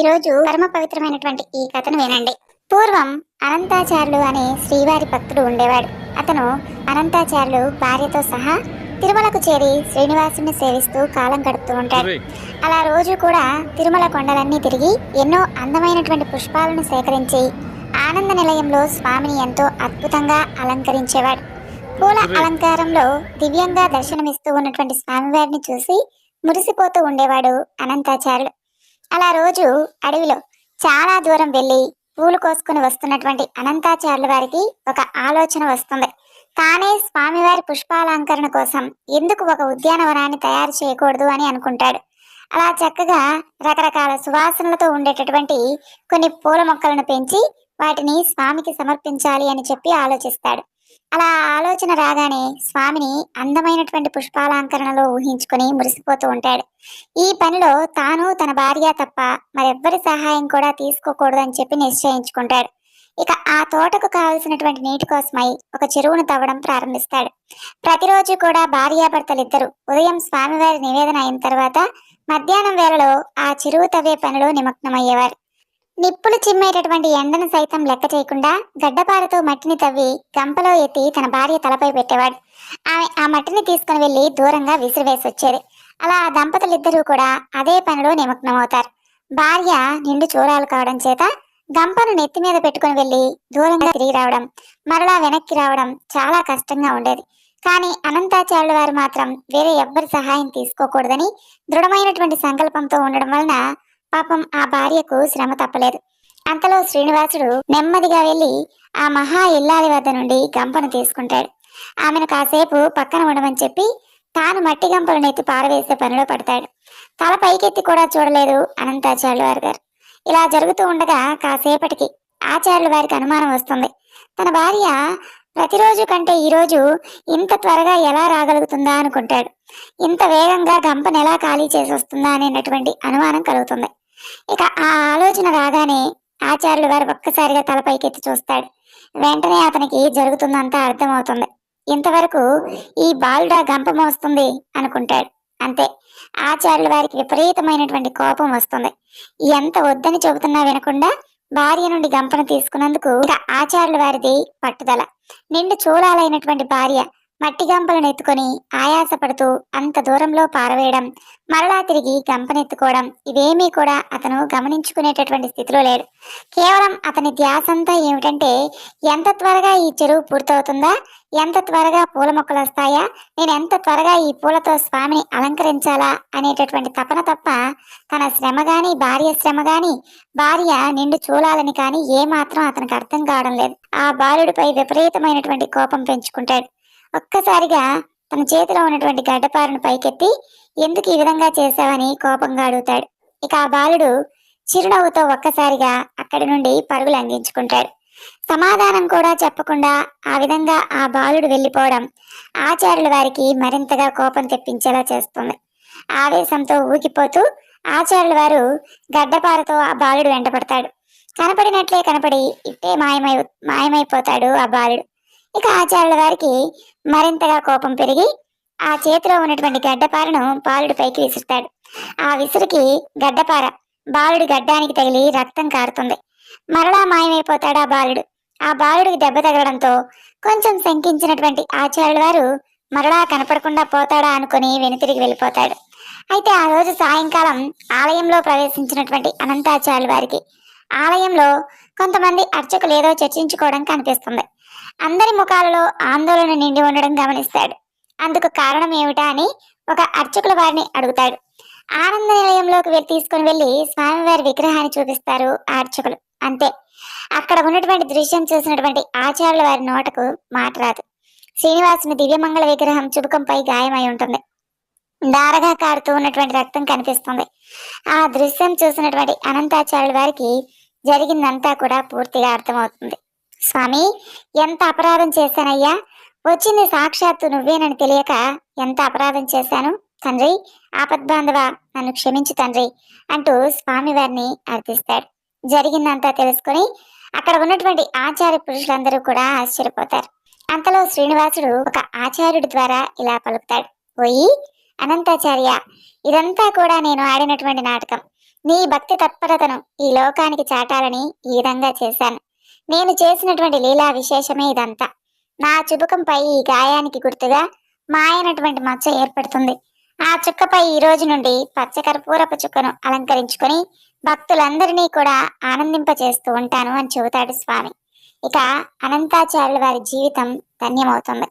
ఈరోజు పరమ పవిత్రమైనటువంటి ఈ కథను వినండి. పూర్వం అనంతాచార్యులు అనే శ్రీవారి భక్తుడు ఉండేవాడు. అతను అనంతాచార్యులు భార్యతో సహా తిరుమలకు చేరి శ్రీనివాసుని సేవిస్తూ కాలం గడుపుతూ ఉంటాడు. అలా రోజు కూడా తిరుమల కొండలన్నీ తిరిగి ఎన్నో అందమైనటువంటి పుష్పాలను సేకరించి ఆనంద నిలయంలో స్వామిని ఎంతో అద్భుతంగా అలంకరించేవాడు. పూల అలంకారంలో దివ్యంగా దర్శనమిస్తూ ఉన్నటువంటి స్వామివారిని చూసి మురిసిపోతూ ఉండేవాడు అనంతాచార్యులు అలా రోజు అడవిలో చాలా దూరం వెళ్ళి పూలు కోసుకుని వస్తున్నటువంటి అనంతాచార్యుల వారికి ఒక ఆలోచన వస్తుంది. తానే స్వామివారి పుష్పాలంకరణ కోసం ఎందుకు ఒక ఉద్యానవనాన్ని తయారు చేయకూడదు అని అనుకుంటాడు. అలా చక్కగా రకరకాల సువాసనలతో ఉండేటటువంటి కొన్ని పూల మొక్కలను పెంచి వాటిని స్వామికి సమర్పించాలి అని చెప్పి ఆలోచిస్తాడు. అలా ఆలోచన రాగానే స్వామిని అందమైనటువంటి పుష్పాలంకరణలో ఊహించుకొని మురిసిపోతూ ఉంటాడు. ఈ పనిలో తాను తన భార్య తప్ప మరెవ్వరి సహాయం కూడా తీసుకోకూడదు అని చెప్పి నిశ్చయించుకుంటాడు. ఇక ఆ తోటకు కావలసినటువంటి నీటి కోసమై ఒక చెరువును తవ్వడం ప్రారంభిస్తాడు. ప్రతిరోజు కూడా భార్యాభర్తలిద్దరూ ఉదయం స్వామివారి నివేదన అయిన తర్వాత మధ్యాహ్నం వేళలో ఆ చెరువు తవ్వే పనిలో నిమగ్నమయ్యేవారు. నిప్పులు చిమ్మేటటువంటి ఎండను సైతం లెక్క చేయకుండా గడ్డపారతో మట్టిని తవ్వి గంపలో ఎత్తి తన భార్య తలపై పెట్టేవాడు. ఆమె ఆ మట్టిని తీసుకుని వెళ్ళి దూరంగా విసిరివేసి వచ్చేది అలా ఆ దంపతులిద్దరూ కూడా అదే పనిలో నిమగ్నమవుతారు. భార్య నిండు చూరాలు కావడం చేత గంపను నెత్తి మీద పెట్టుకుని వెళ్ళి దూరంగా తిరిగి రావడం మరలా వెనక్కి రావడం చాలా కష్టంగా ఉండేది. కానీ అనంతాచార్యుల వారు మాత్రం వేరే ఎవ్వరి సహాయం తీసుకోకూడదని దృఢమైనటువంటి సంకల్పంతో ఉండడం వలన పాపం ఆ భార్యకు శ్రమ తప్పలేదు. అంతలో శ్రీనివాసుడు నెమ్మదిగా వెళ్ళి ఆ మహా ఇల్లాలి వద్ద నుండి గంపను తీసుకుంటాడు. ఆమెను కాసేపు పక్కన ఉండమని చెప్పి తాను మట్టి గంపలను ఎత్తి పారవేసే పనిలో పడతాడు. తల పైకెత్తి కూడా చూడలేదు అనంతాచార్యుల వారి గారు. ఇలా జరుగుతూ ఉండగా కాసేపటికి ఆచార్యుల వారికి అనుమానం వస్తుంది. తన భార్య ప్రతిరోజు కంటే ఈరోజు ఇంత త్వరగా ఎలా రాగలుగుతుందా అనుకుంటాడు. ఇంత వేగంగా గంపను ఎలా ఖాళీ చేసి వస్తుందా అనేటటువంటి అనుమానం కలుగుతుంది. ఇక ఆ ఆలోచన రాగానే ఆచార్యులు గారు ఒక్కసారిగా తలపైకెత్తి చూస్తాడు. వెంటనే అతనికి జరుగుతుందంతా అర్థమవుతుంది. ఇంతవరకు ఈ బాలుడా గంప మోస్తుంది అనుకుంటాడు. అంతే. ఆచార్యుల వారికి విపరీతమైనటువంటి కోపం వస్తుంది. ఎంత వద్దని చెబుతున్నా వినకుండా భార్య నుండి గంపను తీసుకున్నందుకు ఆచార్యుల వారిది పట్టుదల. నిండు చూడాలైనటువంటి భార్య మట్టి గంపలను ఎత్తుకొని ఆయాసపడుతూ అంత దూరంలో పారవేయడం మరలా తిరిగి గంపనెత్తుకోవడం ఇవేమీ కూడా అతను గమనించుకునేటటువంటి స్థితిలో లేడు. కేవలం అతని ధ్యాసంతా ఏమిటంటే ఎంత త్వరగా ఈ చెరువు పూర్తవుతుందా ఎంత త్వరగా పూల మొక్కలు వస్తాయా నేను ఎంత త్వరగా ఈ పూలతో స్వామిని అలంకరించాలా అనేటటువంటి తపన తప్ప తన శ్రమ గాని భార్య శ్రమ గాని భార్య నిండు చూడాలని కానీ ఏమాత్రం అతనికి అర్థం కావడం లేదు. ఆ బాలుడిపై విపరీతమైనటువంటి కోపం పెంచుకుంటాడు. ఒక్కసారిగా తన చేతిలో ఉన్నటువంటి గడ్డపారను పైకెత్తి ఎందుకు ఈ విధంగా చేశావని కోపంగా అడుగుతాడు. ఇక ఆ బాలుడు చిరునవ్వుతో ఒక్కసారిగా అక్కడి నుండి పరుగులు అందించుకుంటాడు. సమాధానం కూడా చెప్పకుండా ఆ విధంగా ఆ బాలుడు వెళ్ళిపోవడం ఆచార్యుల వారికి మరింతగా కోపం తెప్పించేలా చేస్తుంది. ఆవేశంతో ఊగిపోతూ ఆచార్యుల వారు గడ్డపారతో ఆ బాలుడు వెంటపడతాడు. కనపడినట్లే కనపడి ఇట్టే మాయమై మాయమైపోతాడు ఆ బాలుడు. ఇక ఆచార్యుల వారికి మరింతగా కోపం పెరిగి ఆ చేతిలో ఉన్నటువంటి గడ్డపారను బాలుడి పైకి విసురుతాడు. ఆ విసురుకి గడ్డపార బాలుడి గడ్డానికి తగిలి రక్తం కారుతుంది. మరలా మాయమైపోతాడు ఆ బాలుడు. ఆ బాలుడికి దెబ్బ తగలడంతో కొంచెం శంకించినటువంటి ఆచార్యుల వారు మరలా కనపడకుండా పోతాడా అనుకుని వెనుతిరిగి వెళ్ళిపోతాడు. అయితే ఆ రోజు సాయంకాలం ఆలయంలో ప్రవేశించినటువంటి అనంతాచార్యుల వారికి ఆలయంలో కొంతమంది అర్చకులు ఏదో చర్చించుకోవడం కనిపిస్తుంది. అందరి ముఖాలలో ఆందోళన నిండి ఉండడం గమనిస్తాడు. అందుకు కారణం ఏమిటా అని ఒక అర్చకుల వారిని అడుగుతాడు. ఆనంద నిలయంలోకి వెళ్ళి తీసుకుని వెళ్ళి స్వామివారి విగ్రహాన్ని చూపిస్తారు ఆ అర్చకులు. అంతే. అక్కడ ఉన్నటువంటి దృశ్యం చూసినటువంటి ఆచార్యుల వారి నోటకు మాట రాదు. శ్రీనివాసుని దివ్యమంగళ విగ్రహం చుబుకంపై గాయమై ఉంటుంది. దారగా కారుతూ ఉన్నటువంటి రక్తం కనిపిస్తుంది. ఆ దృశ్యం చూసినటువంటి అనంతాచార్యుల వారికి జరిగిందంతా కూడా పూర్తిగా అర్థమవుతుంది. స్వామి ఎంత అపరాధం చేశానయ్యా? వచ్చింది సాక్షాత్తు నువ్వేనని తెలియక ఎంత అపరాధం చేశాను? తండ్రి ఆపద్బాంధవ నన్ను క్షమించు తండ్రి అంటూ స్వామి వారిని అర్థిస్తాడు. జరిగిందంతా తెలుసుకుని అక్కడ ఉన్నటువంటి ఆచార్య పురుషులందరూ కూడా ఆశ్చర్యపోతారు. అంతలో శ్రీనివాసుడు ఒక ఆచార్యుడి ద్వారా ఇలా పలుకుతాడు. పోయి అనంతాచార్య ఇదంతా కూడా నేను ఆడినటువంటి నాటకం. నీ భక్తి తత్పరతను ఈ లోకానికి చాటాలని ఈ విధంగా చేశాను. నేను చేసినటువంటి లీలా విశేషమే ఇదంతా. నా చుబుకంపై ఈ గాయానికి గుర్తుగా మాయనటువంటి మచ్చ ఏర్పడుతుంది. ఆ చుక్కపై ఈ రోజు నుండి పచ్చకర్పూరపు చుక్కను అలంకరించుకొని భక్తులందరినీ కూడా ఆనందింపచేస్తూ ఉంటాను అని చెబుతాడు స్వామి. ఇక అనంతాచార్యుల వారి జీవితం ధన్యమవుతుంది.